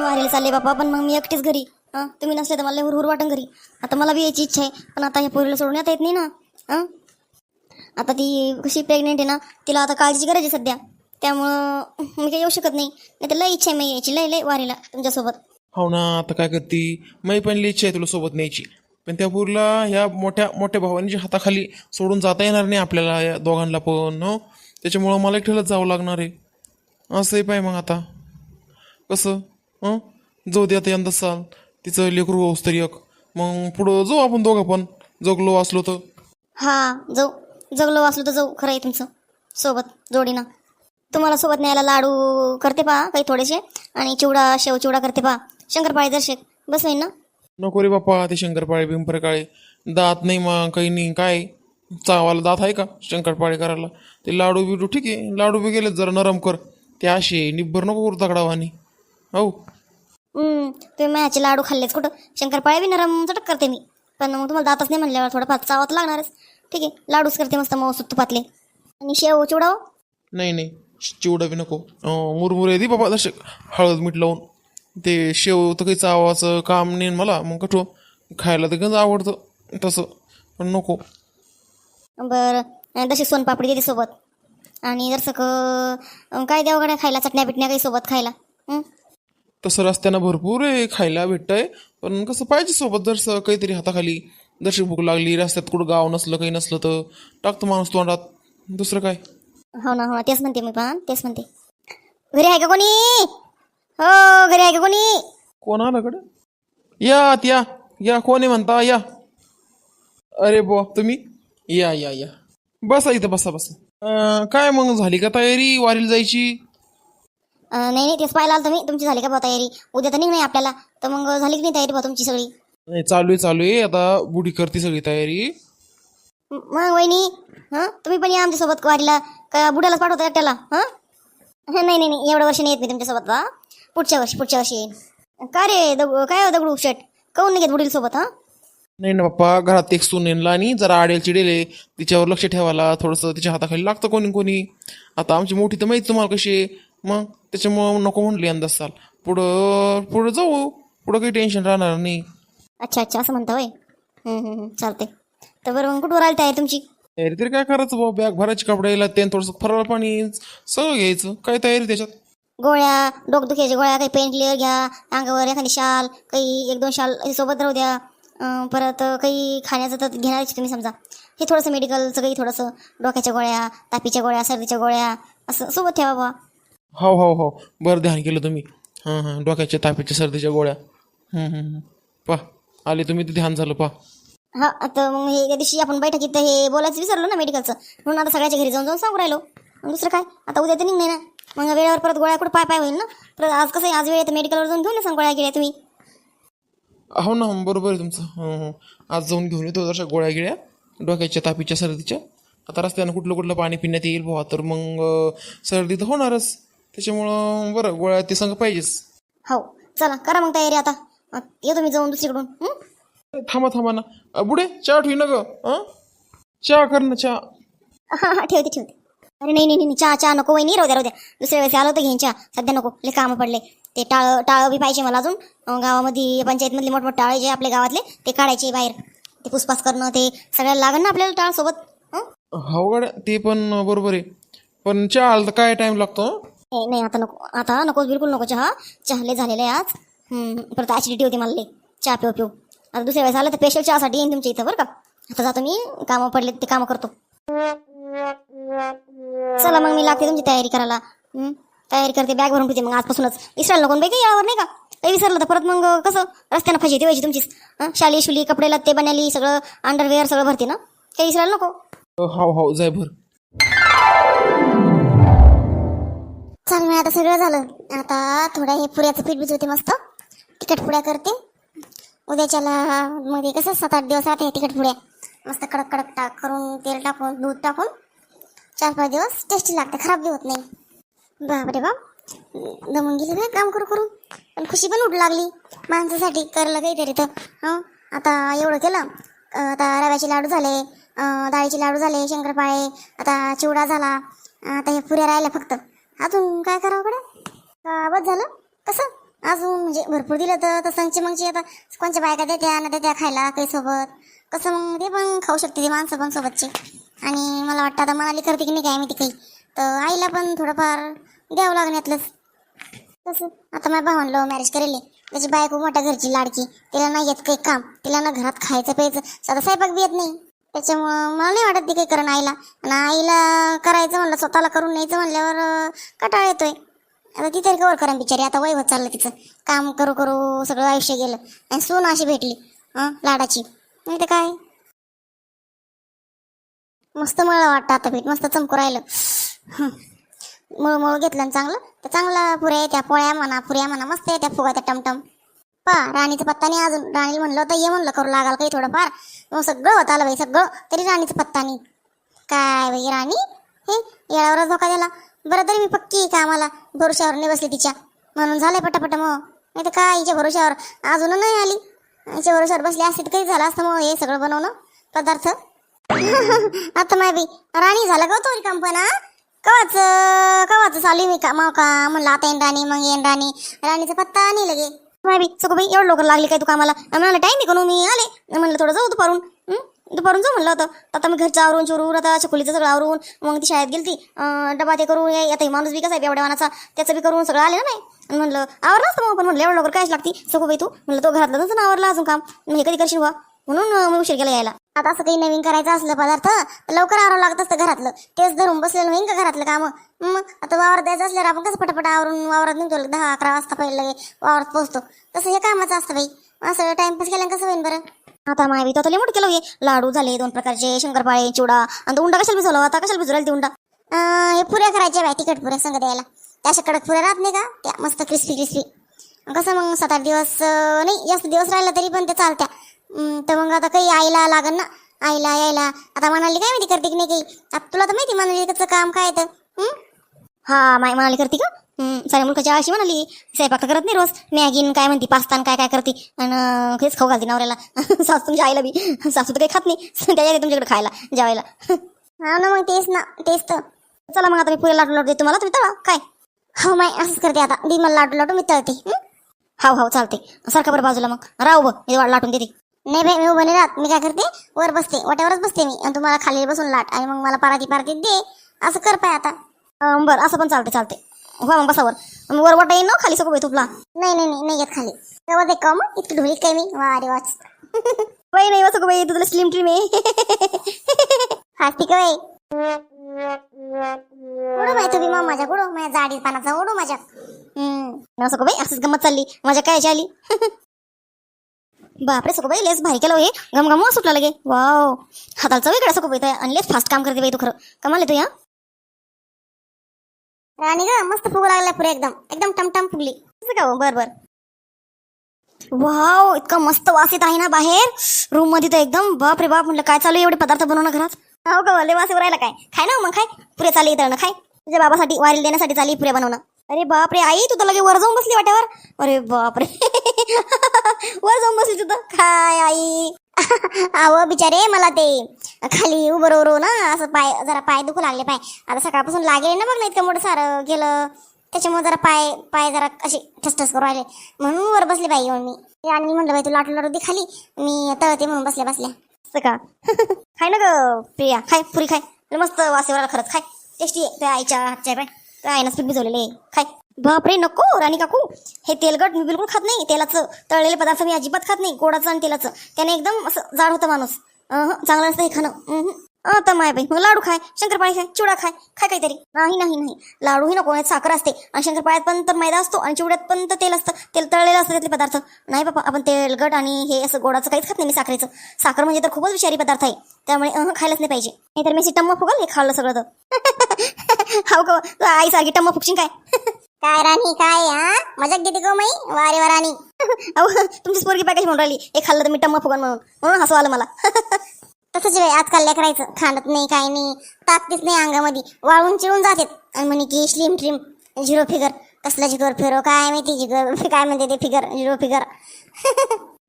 तुम्ही वारीला चालले बापा पण मग मी एकटीच घरी. हां? तुम्ही नसले तर मला हुरहुर वाटन घरी. आता मला बी यायची इच्छा आहे. पण आता ह्या पोरीला सोडून येता येत नाही ना. हां? आता ती कशी प्रेग्नेंट आहे ना तिला आता काळजीची गरज आहे सध्या. त्यामुळं मी काही येऊ शकत नाही. नाही तर लय इच्छा आहे मी यायची लय लय वारीला तुमच्यासोबत. हो ना आता काय करती? मी पण लई इच्छा आहे तुला सोबत न्यायची. पण त्या पोरीला ह्या मोठ्या मोठ्या भावांच्या हाताखाली सोडून जाता येणार नाही आपल्याला या दोघांना पण हो? त्याच्यामुळं मला एकट्यालाच जावं लागणार आहे. असंही पाहिजे मग आता. कसं? हं? जाऊ दे आता यंदा साल तिचं लेकरू होऊस तरी एक. मग पुढं जाऊ आपण दोघं पण. जगलो असलो तर. हां जाऊ. जगलो असलो तर जाऊ. खरं आहे तुमचं. सोबत जोडीनं. तुम्हाला सोबत न्यायला लाडू करते पहा काही थोडेसे. आणि चिवडा शेव चिवडा करते पहा. शंकरपाळी दर्शक बस होईल ना? नको रे बाप्पा ते शंकरपाळे बिंपरकाळे दात नाही मग काही नाही. काय? चावाला दात आहे का? शंकरपाळे करायला. ते लाडू बिडू ठीक आहे. लाडू बी गेले जरा नरम कर. ते असे निब्बर नको करू तगडावानी. हो. हम्म, तुम्ही लाडू खाल्लेच कुठं? शंकरपाळे बी नरम चटक करते मी. पण मग तुम्हाला दातच नाही म्हणल्यावर थोडं पाच चावत लागणारच. ठीक आहे लाडूच करते मस्त मग तुपातले आणि शेव चिवडा हो? नाही नाही चिवडा बी नको. अं, मुरमुरे दे बाबा दर्शक हळद मीठ लावून. ते शेव तर काही चावाचं काम नाही मला मग कठो. खायला तर गंज आवडतं तसं. पण नको. बरं तशी सोनपापडी देते सोबत. आणि जर सगळं काय द्यावं गड्या खायला चटण्या बिटण्या काही सोबत खायला? हं? तसं रस्त्यानं भरपूर आहे खायला भेटतंय. पण कसं पाहिजे सोबत जर काहीतरी हाताखाली जरशी भूक लागली रस्त्यात कुठं गाव नसलं काही नसलं तर टाकतो माणूस तोंडात. दुसरं काय? हो ना हो ना तेच म्हणते मी पण तेच म्हणते. घरी आहे का कोणी? हो घरी आहे का कोणी? कोण आलं कडे या आत या या कोणी म्हणता? या. अरे बुवा तुम्ही? या या या. बसा इथं बसा बसा. अं, काय मग झाली का तयारी? वारीला जायची? नाही नाही तेच पाहायला आलं तुम्ही तुमची झाली का बा तयारी? उद्या तर नाही आपल्याला. तर मग झाली की नाही तयारी बा तुमची सगळी? नाही चालू आहे चालू आहे. आता बुडी करते सगळी तयारी. मग वहिनी हां? तुम्ही पण या आमच्यासोबत वारीला का बुड्यालाच पाठवता एकट्याला? हां? नाही नाही नाही. एवढं वर्ष नाही येत मी तुमच्यासोबत बा पुढच्या वर्षी पुढच्या वर्षी येईन. का रे दगडू काय हो दगडू शेट काऊन नाही घेत बुडील सोबत हां? नाही ना पप्पा घरात एक सून येणला आणि जरा आडेल चिडेले तिच्यावर लक्ष ठेवायला थोडंसं तिच्या हाताखाली लागतं कोणी कोणी. आता आमची मोठी तर माहिती तुम्हाला कशी आहे. मग त्याच्यामुळं नको म्हणली अंदाज साल पुढं पुढं जाऊ. पुढं काही टेन्शन राहणार नाही. अच्छा अच्छा असं म्हणता हम्म, चालते तर बरं मग कुठवर आली तयारी तुमची? तयारी तरी काय करायचं बाबा बॅग भरायची कपड्याला ते थोडंसं फराळ पाणी सगळं घ्यायचं. काय तयारी त्याच्यात? गोळ्या डोकदुख्याच्या गोळ्या काही पेन क्लिअर घ्या अंगावर एखादी शाल काही एक दोन शाल हे सोबत राहू द्या. अं, परत काही खाण्याचं तर घेणारच तुम्ही समजा. हे थोडंसं मेडिकलचं काही थोडंसं डोक्याच्या गोळ्या तापीच्या गोळ्या सर्दीच्या गोळ्या असं सोबत ठेवा बा हो हो हो. बरं ध्यान केलं तुम्ही. हां हां. डोक्याच्या तापाच्या सर्दीच्या गोळ्या. पा आले तुम्ही ते ध्यान झालं पा. हा आता मग हे त्या दिवशी आपण बैठकीत हे बोलायचं विसरलो ना मेडिकलचं म्हणून आता सगळ्याच्या घरी जाऊन जाऊन सांगू राहिलो. मग दुसरं काय? आता उद्या तर निघणे ना. मग वेळेवर परत गोळ्या कुठं पाय पाय होईल ना? परत आज कसं आहे? आज वेळ मेडिकलवर जाऊन घेऊन सांग गोळ्या गेल्या तुम्ही. हो ना बरोबर आहे तुमचं. हो हो. आज जाऊन घेऊन येतो जरा गोळ्या गिळ्या डोक्याच्या तापीच्या सर्दीच्या. आता रस्त्यानं कुठलं कुठलं पाणी पिण्यात येईल बुवा तर मग अं, सर्दी तर होणारच. त्याच्यामुळं बरं गोळ्या ते संग पाहिजेच. हो चला करा मग तयारी आता. अं, येतो मी जाऊन दुसरीकडून. हं? थांबा थांबा ना. अ, बुडे चहा ठेवी ना ग? चहा कर ना चहा. हा हा ठेवते ठेवते. अरे नाही नाही नाही चहा चहा नको वहिनी राहू द्या राहू द्या. दुसऱ्या वेळेस आलो तर घेईन चहा. सध्या नको लय कामं पडले. ते टाळ टाळ बी पाहिजे मला अजून. अं, गावामध्ये पंचायतमधले मोठमोठे टाळे जे आपल्या गावातले ते काढायचे बाहेर. ते पुसपास करणं ते सगळ्याला लागेल ना आपल्याला टाळ सोबत हं? हो गड्या ते पण बरोबर आहे. पण चहा आला तर काय टाइम लागतो हं? ए, नाही आता नको. आता नको बिलकुल नको. चहा? चहा लय झालेला आहे आज. हम्म, परत ॲसिडिटी होती मला लय चहा पिऊ पिऊ. आता दुसऱ्या वेळेस आलं तर स्पेशल चहासाठी येईन तुमच्या इथं बरं का? आता जातो मी कामं पडले ते कामं करतो. चला मग मी लागते तुमची तयारी करायला. हं? तयारी करते बॅग भरून ठेवते मग आजपासूनच. विसरायला नको बाई काही यावर नाही का? काही विसरलं तर परत मग कसं? रस्त्यानं फशी येते व्हायची तुमचीच. हं? शाली शुली कपडे लत्ते बनाली सगळं अंडरवेअर सगळं भरते ना? काही विसरायला नको. हो हो जाय भर. चाल मी आता सगळं झालं. आता थोडं हे पुऱ्याचं पीठ भिजवते मस्त. तिखट पुड्या करते. उद्याच्याला मध्ये कसं सात आठ दिवस राहते तिखट पुड्या मस्त कडक कडक टाक करून तेल टाकून दूध टाकून. चार पाच दिवस टेस्टी लागते खराब बी होत नाही. बापरे बाप. दमून गेली काय काम करू करू. पण खुशी पण उठू लागली. माणसासाठी करलं काहीतरी तर. हं? आता एवढं केलं. आता रव्याचे लाडू झाले डाळीचे लाडू झाले शंकरपाळे आता चिवडा झाला. आता हे पुऱ्या राहिल्या फक्त. अजून काय करावं कडे बस झालं? कसं? अजून म्हणजे भरपूर दिलं तर तसंची मग आता कोणच्या बायका देत्या ना देत्या खायला काही सोबत? कसं मग ते पण खाऊ शकते ती माणसं पण सोबतचे. आणि मला वाटतं आता मनाली करते की नाही काय माहिती काही. तर आईला पण थोडंफार द्यावं लागण्यातलंच. तसं. आता माझ्या भावांना मॅरेज करेल. त्याची बायको मोठ्या घरची लाडकी. तिला नाही येत काही काम. तिला ना घरात खायचं प्यायचं. साधा स्वयंपाक बी येत नाही. त्याच्यामुळं मला नाही वाटत ते काही करण आईला. आणि आईला करायचं म्हणलं स्वतःला करून न्यायचं म्हणल्यावर कटाळ येतोय. आता ती तरी कवर करा बिचारी. आता वय होत चाललं तिचं. काम करू करू सगळं आयुष्य गेलं. आणि सून अशी भेटली हां लाडाची. नाही तर काय? मस्त मला वाटतं आता भेट. मस्त चमकू राहिलं. मळमळ घेतलं चांगलं. तर चांगला पुऱ्या येत्या पोळ्या म्हणा पुऱ्या म्हणा. मस्त येत्या फुगा त्या टमटम. पा राणीचा पत्ता नाही अजून. राणीला म्हणलं होतं ये म्हणलं करू लागाल काही थोडंफार. मग सगळं होत आलं बाई सगळं. तरी राणीचा पत्ता नाही. काय बाई राणी? हे येळावरच धोका दिला. बरं तरी मी पक्की कामाला. भरोशावर नाही बसली तिच्या. म्हणून झालंय पटापट मग. नाही तर काय हिच्या भरोशावर अजून नाही आली. हिच्या भरोशावर बसली असती तर काही झालं असतं मग हे सगळं बनवणं. पदार्थ. आता माय बाई राणी झालं का तो कंपना कवाच कवाच चालू मी का मग का? म्हणलं आता येईन राणी मग येईन राणी. राणीचा पत्ता नाही लगे. माय सगळं एवढं लवकर लागली काय तू कामाला? म्हणाला टाईम आहे का मी आले. म्हणलं थोडं जाऊ दुपारून. दुपारून जाऊ म्हणलं होतं आता मी घरचं आवरून चोरून आता चकुलीचं सगळं आवरून मग ती शाळेत गेली डबा ते करून ये- आता हे माणूस बी कसा आहे एवढ्या मानाचा त्याचं बी करून सगळं आले ना नाही म्हणलं आवरलं असतं मग पण. म्हणलं एवढं लवकर कायच लागती? सगळं बाई तू. म्हणलं तो घरातलं तसं आवरला अजून काम. हे कधी करशील बा म्हणून मी उशीर केला यायला. आता असं काही नवीन करायचं असलं पदार्थ लवकर आवरावं लागत असतं घरातलं. तेच धरून बसलेलं होईन का घरातलं काम? मग आता वावरात द्यायचं असल्यावर आपण कसं पटापट आवरून वावरात निघतो? दहा अकरा वाजता पहिले वावरात पोहोचतो. तसं हे कामाचं असतं बाई. असं टाइमपास केल्यानं कसं होईन बरं? आता माय तो तर मोठं केलं हे. लाडू झाले दोन प्रकारचे शंकरपाळे चिवडा. आणि तो उंडा कशाला भिजवला? आता कशाला भिजवला ते उंडा? हे पुऱ्या करायच्या बाय तिखट पुऱ्या संग द्यायला त्या अशा कडक पुऱ्या राहत नाही का? त्या मस्त क्रिस्पी क्रिस्पी कसं मग सात आठ दिवस नाही जास्त दिवस राहिला तरी पण ते चालत्या. तर मग आता काही आईला लागन ना. आईला यायला. आता म्हणाली काय माहिती करते की नाही काही? आता तुला तर माहिती म्हणाली त्याचं काम काय तर. हं? माय म्हणाली करते का? हं, साऱ्या मुलकाची अशी म्हणाली स्वयंपाक करत नाही रोज. मॅगीन काय म्हणती पास्ता आणि काय काय करते. आणि हेच खाऊ घालते नवऱ्याला. सासू तुमच्या आईला बी. सासू तर काही खात नाही. त्या येते तुमच्याकडे खायला जेवायला. हा ना मग तेच ना तेच तर. चला मग आता मी पुढे लाटू लाटू देते. तुम्हाला तुम्ही तळा काय? हो माय असंच करते आता. दी मला लाटू लाटू मी तळते. हं? हाव हाव चालते सारखा बरं बाजूला मग. राहू बघ मी लाटून देते. नाही बाई मी उभं नाही राहत. मी काय करते? वर बसते. वाट्यावरच बसते मी. आणि तुम्हाला खाली बसून लाट. आणि मग मला पराती पाराती दे. असं कर पाय आता. अं, बरं असं पण चालते चालते हो मग बसावर. मग वर वाटा येईन ना खाली सगळं तुपला नाही नाही नाही नाही येत खाली. तेव्हा ते कम. इतकी ढोली काय मी? वा अरे वाच बाई नाही वाच बाई. तुला स्लिम ट्रीम आहे. हाती का बाई. उडू बाई तुम्ही मग माझ्या उडू माझ्या जाडी पानाचा उडू माझ्या. हम्म. असं बाई असंच गमत चालली. माझ्या काय आली? बापरे सको बाई लेस भारी केलं हो हे गम सुटला लगे. वाव. हाताचा वेगळा सको बाई आणि लेस फास्ट काम करते बाई तू खरं. कमाल तू या. राणी ग मस्त फुगू लागला पुरे एकदम. एकदम टमटम फुगली. का हो? बर बर. वाव इतका मस्त वास येत आहे ना बाहेर. रूममध्ये तर एकदम बाप रे बाप म्हटलं काय चालू आहे एवढे पदार्थ बनवणं घरात? हो का लय वास येऊ राहिला काय? खाय ना मग खाय. पुरे चालू येतं ना खाय. तुझ्या बाबासाठी वारील देण्यासाठी चालली पुरे बनवणं. अरे बाप रे आई तू तर लगे वर जाऊन बसली वाट्यावर. अरे बाप रे वर जाऊन बसली तू तर. काय आई? अहो बिचारे मला ते खाली उभं रो ना असं पाय जरा पाय दुखू लागले पाय. आता सकाळपासून लागेल ना बघ ना इतकं मोठं सारं गेलं. त्याच्यामुळे जरा पाय पाय जरा असे ठसठस करू राहिले. म्हणून वर बसले बाई येऊन मी. आणि म्हणलं बाई तू लाटू लाटू दे खाली. मी तळते म्हणून बसल्या बसल्या. असं का? खाय ना ग प्रिया. खाय पुरी खाय. मस्त वासेवर खरंच. खाय. टेस्टी आहे त्या आईच्या हातच्या पाय. त्या आईनं पीठ भिजवलेले खाय. बापरे नको राणी काकू. हे तेलकट मी बिलकुल खात नाही. तेलाचं तळलेले पदार्थ मी अजिबात खात नाही. गोडाचं आणि तेलाचं. त्याने एकदम असं जाड होतं माणूस. चांगलं नसतं हे खाणं. आता माय बाई मग लाडू खाय शंकरपाळी खाय चिवडा खाय खाय काहीतरी. नाही नाही नाही. लाडूही नको यात साखर असते. आणि शंकरपाळ्यात पण तर मैदा असतो आणि चिवड्यात पण तर तेल असतं. तेल तळलेलं असतं त्यातले पदार्थ. नाही बाबा आपण तेलगट आणि हे असं गोडाचं काहीच खात नाही मी साखरेचं. साखर म्हणजे तर खूपच विषारी पदार्थ आहे. त्यामुळे अहं, खायलाच नाही पाहिजे. नाहीतर मी अशी टम्म फुगल हे खाल्लं सगळं तर. हाव का तू आई सारखी टम्म फुगशील काय? काय राणी काय हा? मजाक देते गो माई वारे वा राणी अहो तुमची पोरगी पाय कशी म्हणून राहिली. हे खाल्लं तर मी टम्म फुगन म्हणून. म्हणून हसू आलं मला. तसंच वेळ आजकाल लेकरायचं खाणत नाही काय नाही. ताकदीच नाही अंगामध्ये. वाळून चिळून जाते आणि म्हणे की स्लिम ट्रिम झिरो फिगर कसला जिगर फिरो काय माहिती जिगर काय म्हणते ते फिगर झिरो फिगर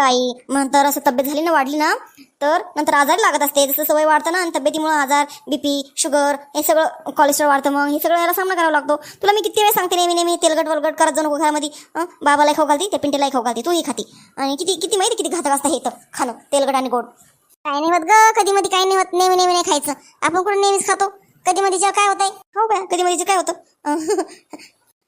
आई नंतर असं तब्येत झाली ना वाढली ना तर नंतर आजार लागत असते. जसं सवय वाढतं ना आणि तब्येतीमुळे आजार बीपी शुगर हे सगळं कोलेस्ट्रॉल वाढतं मग हे सगळं याला सामना करावा लागतो. तुला मी किती वेळ सांगते नेहमी नेहमी तेलगट वलगट करत जाऊ नको घरामध्ये. बाबाला खाऊ घालते त्या पिंटीला खाऊ घालते तूही खाती. आणि किती किती माहिती किती घातक असतं हे तर खाणं तेलगट आणि गोड. काय नाही होत ग. कधी मध्ये काही नाही होत. नेहमी नेहमी नाही खायचं. आपण कुठं नेहमीच खातो? कधी मध्ये काय होत आहे हो का कधी मध्ये काय होतं.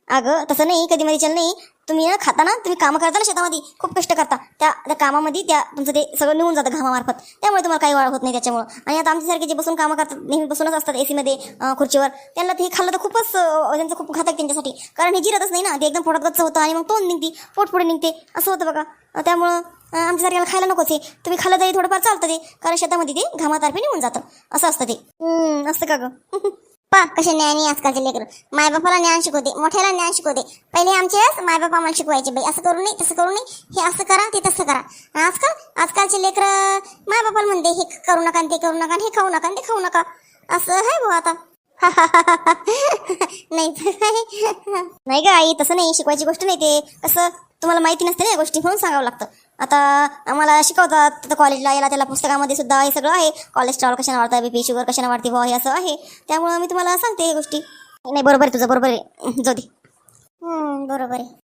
अगं तसं नाही. कधी मध्ये नाही. तुम्ही ना खाता ना तुम्ही कामं करता ना शेतामध्ये. खूप कष्ट करता. त्या त्या कामामध्ये त्या तुमचं ते सगळं निघून जातं घामामार्फत. त्यामुळे तुम्हाला काही वाढ होत नाही त्याच्यामुळं. आणि आता आमच्यासारखे जे बसून कामं करतात नेहमी बसूनच असतात एसीमध्ये खुर्चीवर. त्यांना ते खाल्लं तर खूपच त्यांचं खूप घातक त्यांच्यासाठी. कारण हे जिरतच नाही ना. ते एकदम पोटात गच्च होतं आणि मग तोंड निघते. पोट पुढे निघते. असं होतं बघा. त्यामुळं आमच्या आमच्यासारख्याला खायला नकोच आहे तुम्ही खाल्लं तरी थोडंफार चालतं ते. कारण शेतामध्ये ते घामातर्फे निघून जातं. असं असतं ते. असतं का गं? पा कसे ज्ञानी आजकालचे लेकर. मायबापाला ज्ञान शिकवते मोठ्याला ज्ञान शिकवते. पहिले आमचे मायबाप आम्हाला शिकवायचे बाई असं करू नये तसं करू नये हे असं करा ते तसं करा. आजकाल आजकालचे लेकर मायबापाला म्हणते हे करू नका ते करू नका हे खाऊ नका ते खाऊ नका. असं आहे भाऊ आता. नाही नाही. का आई तसं नाही. शिकवायची गोष्ट नाही ते. कसं? तुम्हाला माहिती नसते ना या गोष्टी म्हणून सांगावं लागतं. आता आम्हाला शिकवतात. तर कॉलेजला याला त्याला पुस्तकामध्ये सुद्धा हे सगळं आहे. कॉलेस्ट्रॉल कशाने वाढतं बीपी शुगर कशाने वाढते? बुवा हे असं आहे. त्यामुळं मी तुम्हाला सांगते हे गोष्टी. नाही बरोबर आहे तुझं. बरोबर आहे. जाऊ दे. बरोबर आहे.